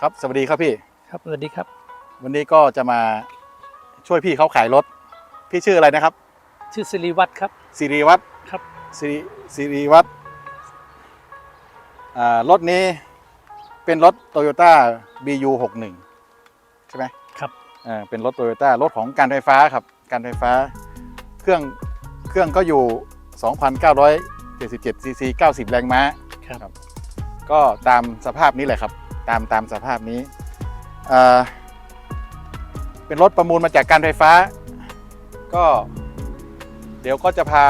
ครับสวัสดีครับพี่ ครับสวัสดีครับ วันนี้ก็จะมาช่วยพี่เขาขายรถ พี่ชื่ออะไรนะครับ ชื่อสิริวัตรครับ สิริวัตรครับ สิริสิริวัตรอ่ารถนี้เป็นรถ Toyota BU 6 1ใช่ไหมครับ อ่าเป็นรถ Toyota รถของการไฟฟ้าครับ การไฟฟ้า เครื่องเครื่องก็อยู่ 2,977ซีซี90 แรงม้า ครับครับก็ตามสภาพนี้แหละครับ ตามตามสภาพนี้เอ่อเป็นรถประมูลมาจากการไฟฟ้า ก็เดี๋ยวก็จะพา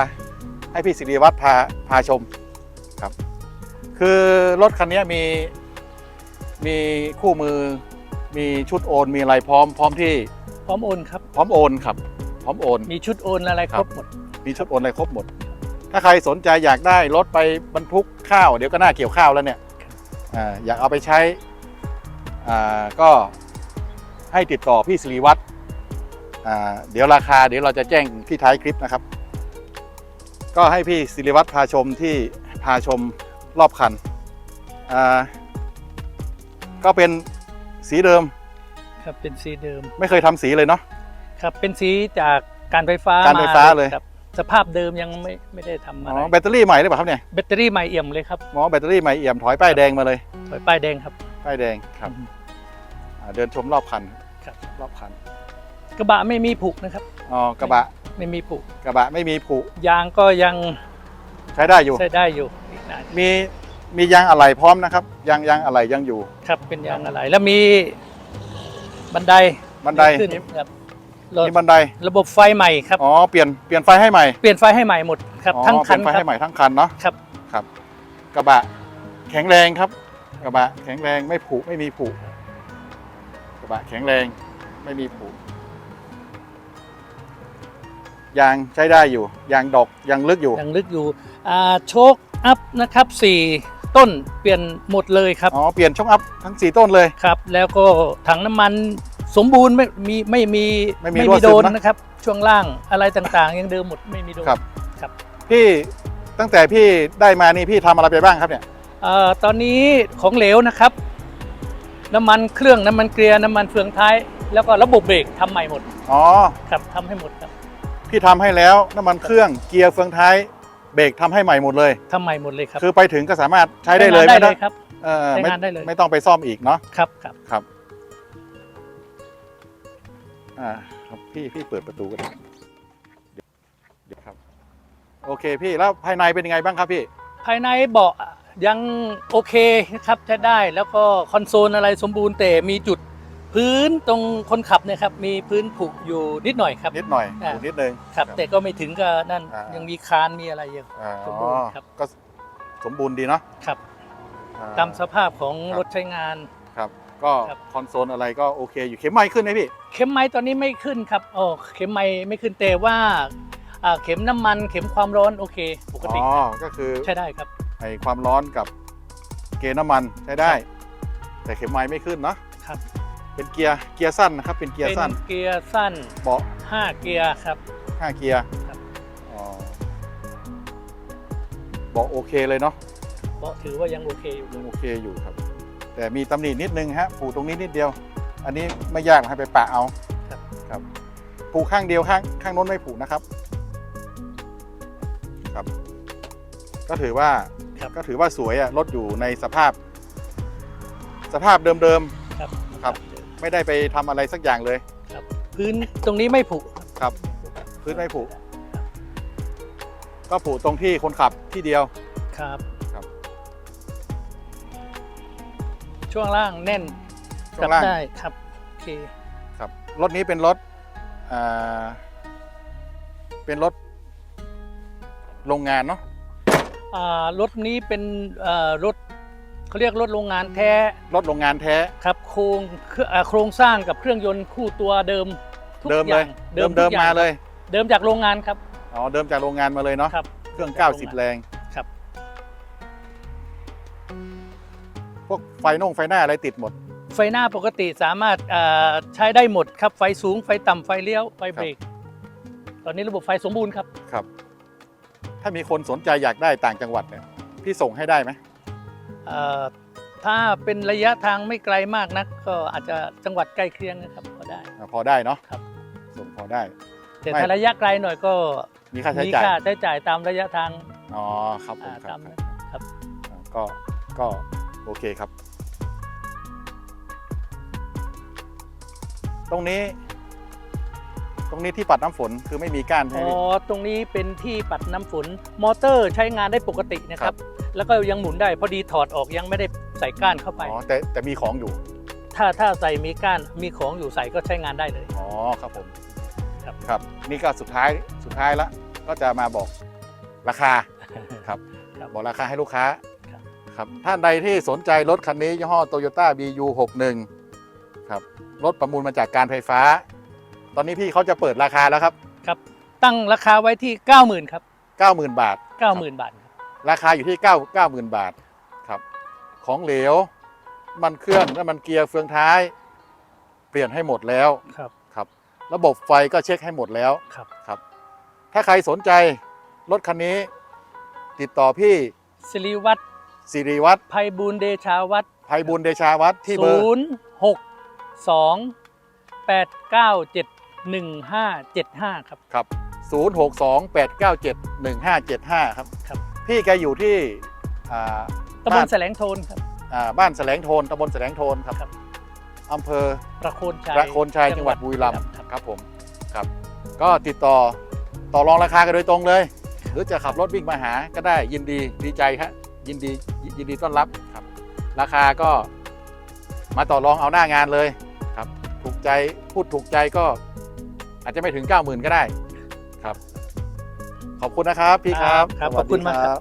ให้พี่สิริวัตรพาพาชมครับ คือรถคันนี้มีมีคู่มือ มีชุดโอน มีอะไรพร้อม พร้อมที่พร้อมโอนครับ พร้อมโอนครับ พร้อมโอน มีชุดโอนอะไรคครัรบบหมด มีชุดโอนอะไรครบหมด ถ้าใครสนใจอยากได้รถไปบรรทุกข้าว เดี๋ยวก็น่าเกี่ยวข้าวแล้วเนี่ย อ่าอยากเอาไปใช้อ่าก็ให้ติดต่อพี่สิริวัตรอ่าเดี๋ยวราคาเดี๋ยวเราจะแจ้งที่ท้ายคลิปนะครับ ก็ให้พี่สิริวัตรพาชมที่พาชมรอบคันอ่าก็เป็นสีเดิมครับเป็นสีเดิม ไม่เคยทำสีเลยเนาะครับเป็นสีจากการไฟฟ้าการไฟฟ้าเลยครับ สภาพเดิมยังไม่ไม่ได้ทำอ๋อะไรอแบตเตอรี่ใหม่หรือเปล่าครับเนี่ยแบตเตอรี่ใหม่เอี่ยมเลยครับหมอแบตเตอรี่ใหม่เอี่ยมถอยป้ายแดงมาเลยถอยป้ายแดงครับ ป้ายแดงครับอ่าเดินชมรอบคันครับ รอบคันกระบะไม่มีผุนะครับ อ๋อกระบะไม่มีผุกระบะไม่มีผุยางก็ยังใช้ได้อยู่ ใช้ได้อยู่อีกนานมีมียางอะไหล่พร้อมนะครับยางยางอะไหล่ยังอยู่ ครับเป็นยางอะไรแล้วมีบันไดบันไดขึ้นครับรถ มีบันได ระบบไฟใหม่ครับ อ๋อ เปลี่ยน เปลี่ยนไฟให้ใหม่ เปลี่ยนไฟให้ใหม่หมดครับอ๋อทั้งคันเปลี่ยนไฟครัให้บใหม่ทั้งคันเนาะ ครับ ครับ กระบะแข็งแรงครับ กระบะแข็งแรงไม่ผุไม่มีผุ กระบะแข็งแรงไม่มีผุ ยางใช้ได้อยู่ ยางดอกยังลึกอยู่ ยังลึกอยู่ อ่า โชคอัพนะครับสี่ต้นเปลี่ยนหมดเลยครับ อ๋อ เปลี่ยนช่องอัพทั้งสี่ต้นเลย ครับ แล้วก็ถังน้ำมัน สมบูรณ์ไม่มีไม่มีไม่มีรั่วซึโดมนนะนะครับ ช่วงล่างอะไรต่างๆ ยังเดิมหมดไม่มีโดน ครับ ครับ พี่ตั้งแต่พี่ได้มานี่พี่ทำอะไรไปบ้างครับเนี่ย เอ่อตอนนี้ของเหลวนะครับ น้ำมันเครื่องน้ำมันเกลียร์น้ำมันเฟืองท้าย แล้วก็ระบบเบรกทำใหม่หมดอ๋อ ครับทำให้หมดครับพี่ทำให้แล้วน้ำมันเครื่องเกียร์เฟืองท้ายเบรกทำให้ใหม่หมดเลย ทำใหม่หมดเลยครับคือไปถึงก็สามารถใช้ได้เลยใช้งานได้ม่เลยครับ เออใช้ไม่งานได้เลย ไม่ต้องไปซ่อมอีกเนาะครับครับ ครับ อ่าครับพี่พี่เปิดประตูก็ได้เดี๋ยวเดี๋ยวครับ โอเคพี่แล้วภายในเป็นยังไงบ้างครับพี่ ภายในเบาะยังโอเคนะครับใช้ได้แล้วก็คอนโซลอะไรสมบูรณ์แต่มีจุดพื้นตรงคนขับเนี่ยครับมีพื้นผุอยู่นิดหน่อยครับ นิดหน่อยอ่าดูนิดนึง ครับ แต่ก็ไม่ถึงกับนั่นอ่ายั ยังมีคานมีอะไรอยู่อ่าสมบูรณ์ครับ ก็สมบูรณ์ดีเนาะครับ อ่ ตามสภาพของครับ รถใช้งาน ครับ ก็ครับ คอนโซลอะไรก็โอเคอยู่เข็มไม้ขึ้นไหมพี่เข็มไม้ตอนนี้ไม่ขึ้นครับโอ้เข็มไม้ไม่ขึ้นแต่ว่าอ่าเข็มน้ำมันเข็มความร้อนโอเคปกอ๋ติอก็คือใช้ได้ครับ ไอความร้อนกับเกณฑ์น้ำมันใช้ได้ แต่เข็มไม้ไม่ขึ้นเนาะครับ เป็นเกียร์เกียร์สั้นนะครับเป็นเกียเป็ร์นสั้นเกียร์สั้น เบาะ5 เกียร์ครับ ห้าเกียร์ครับ อ๋อเบาะโอเคเลยเนาะเพราะถือว่ายังโอเคอยู่ ยังโอเคอยู่ครับ แต่มีตำหนินิดนึงฮะผูตรงนี้นิดเดียว อันนี้ไม่ยากให้ไปปะเอาครับ ครับผูข้างเดียวข้างข้างโน้นไม่ผูนะครับ ครับ ก็ถือว่าครับ ก็ถือว่าสวยอะรถอยู่ในสภาพ สภาพเดิม ครับครับ ๆ ไม่ได้ไปทำอะไรสักอย่างเลยครับพื้นตรงนี้ไม่ผุครับ พื้นไม่ผุก็ผุตรงที่คนขับที่เดียว ครับ ช่วงล่างแน่นช่วงล่างจับได้ครับโอเคครับ รถนี้เป็นรถอ่าเป็นรถโรงงานเนาะ อ่ารถนี้เป็นอ่ารถเขาเรียกรถโรงงานแท้รถโรงงานแท้ ครับโครงเครื่องอ่าโครงสร้างกับเครื่องยนต์คู่ตัวเดิมทุกเดิมอเลย่าย งเดิมทุเดิกมอย่งมาเลย เดิมจากโรงงานครับ อ๋อ เดิมจากโรงงานมาเลยเนาะ ครับเครื่อง จากโรงงาน 90 แรง พวกไฟน่งไฟหน้าอะไรติดหมด ไฟหน้าปกติสามารถอ่าใช้ได้หมดครับไฟสูงไฟต่ำไฟเลี้ยวไฟเบรกตอนนี้ระบบไฟสมบูรณ์ครับ ครับ ถ้ามีคนสนใจอยากได้ต่างจังหวัดเนี่ยพี่ส่งให้ได้ไหมอ่าทถ้าเป็นระยะทางไม่ไกลมากนัก ก็อาจจะจังหวัดใกล้เคียงนะครับก็ได้ อ่าพอได้เนาะครับ ส่งพอได้ แต่ไม่ ถ้าระยะไกลหน่อยก็มีค่าใช้มีจ่ายค่าใช้จ่ายตามระยะทางอ๋อครับผมอ่าครัตาบมครับครับอ่าก็ก็ โอเคครับ ตรงนี้ ตรงนี้ที่ปัดน้ำฝนคือไม่มีก้านใช่อ๋ไหมอพี่ตรงนี้เป็นที่ปัดน้ำฝนมอเตอร์ใช้งานได้ปกตินะคครัรับบแล้วก็ยังหมุนได้พอดีถอดออกยังไม่ได้ใส่ก้านเข้าไป อ๋อแต่แต่มีของอยู่ ถ้าถ้าใส่มีก้านมีของอยู่ใส่ก็ใช้งานได้เลย อ๋อครับผมครับ ครับ นี่ก็สุดท้ายสุดท้ายละก็จะมาบอกราคา ครับ ครับ บอกราคาให้ลูกค้า ครับครับท่านใดที่สนใจรถคันนี้ยี่ห้อ Toyota BU61 ครับรถประมูลมาจากการไฟฟ้า ตอนนี้พี่เขาจะเปิดราคาแล้วครับ ครับตั้งราคาไว้ที่ 90,000ครับ90,000 บาท 90,000 บาทครับราคาอยู่ที่ 9 90,000 บาทครับ ของเหลว มันเครื่องและมันเกียร์เฟืองท้าย เปลี่ยนให้หมดแล้วครับครับ ระบบไฟก็เช็คให้หมดแล้วครับครับ ถ้าใครสนใจรถคันนี้ ติดต่อพี่สิริวัตร สิริวัตรภัยบูลย์เดชาวัตรภัยบุญเดชาวัฒน์ที่เบอศูร์นย์หกสองแปดเก้าเจ็ดหนึ่งห้าเจ็ดห้าครับ ครับ 0628971575 ครับครับ พี่แกอยู่ที่อ่าตำบบ้าลนแสลงโทนครับ อ่าบ้านแสลงโทนตำบลแสลงโทนครับครับ อำเภอ ประโคนชัยพระโคนชัยจังหวัดบุรีรัมย์ครับ ครับผมครับ ก็ติดต่อต่อรองราคากันโดยตรงเลย หรือจะขับรถวิ่งมาหาก็ได้ยินดีดีใจครับ ยินดียินดีต้อนรับครับ ราคาก็มาต่อรองเอาหน้างานเลยครับ ถูกใจพูดถูกใจก็อาจจะไม่ถึง 90,000 ก็ได้ครับ ขอบคุณนะครับพี่ครับครับขอบคุณมากครับ